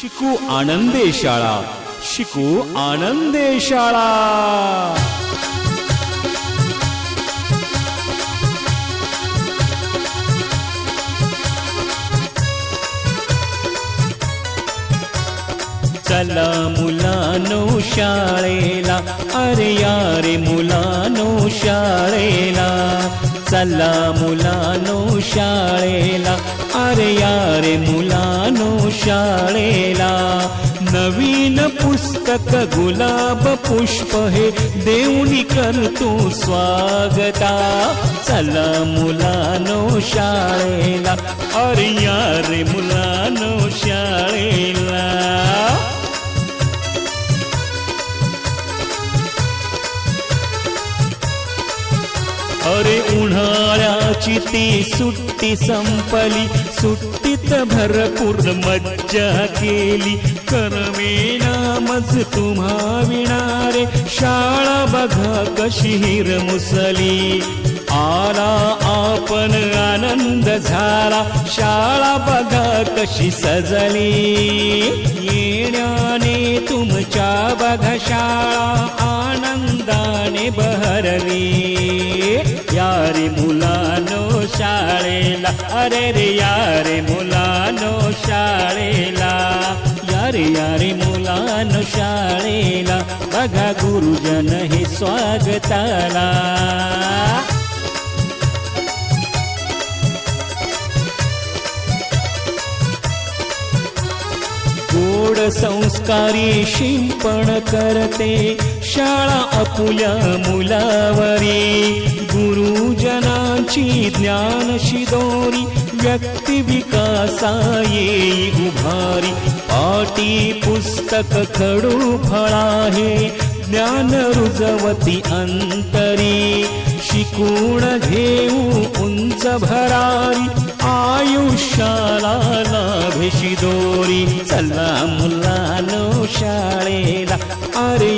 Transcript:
शिकू आनंदे शाळा शिकू आनंदे शाळा. चला मुलानो शाळेला अरे यारे मुलानो शाळेला. चला मुलानो शाळेला अरे यारे मुला शाळेला. नवीन पुस्तक गुलाब पुष्प हे देऊनी करतो स्वागता. चला मुलानो शाळेला. अरे यारे मुलानो शाळेला. अरे उन्हाळ्याची ती सुट्टी संपली. सुट्टीत भरपूर मज्जा केली. करवेना मज तुम्हा विणारे. शाळा बघा कशी हिर मुसली. आला आपण आनंद झाला. शाळा बघा कशी सजली. येण्याने तुमच्या बघा शाळा आनंदाने बहरली. यारी मुलानो शाळेला. अरे रे यारे मुलानो शाळेला. यारे यारे मुलानो शाळेला. बघा गुरुजन हे स्वागताला. गोड संस्कारी शिंपण करते. शाळा अपुल्या मुलावर ज्ञान शिदोरी व्यक्ती विकासा येई उभारी पाटी पुस्तक खडू फळाहे ज्ञान रुजवती अंतरी शिकून घेऊ उंच भरारी आयुष्याला लाभेशी दोरी चला मुलानो शाळेला अरे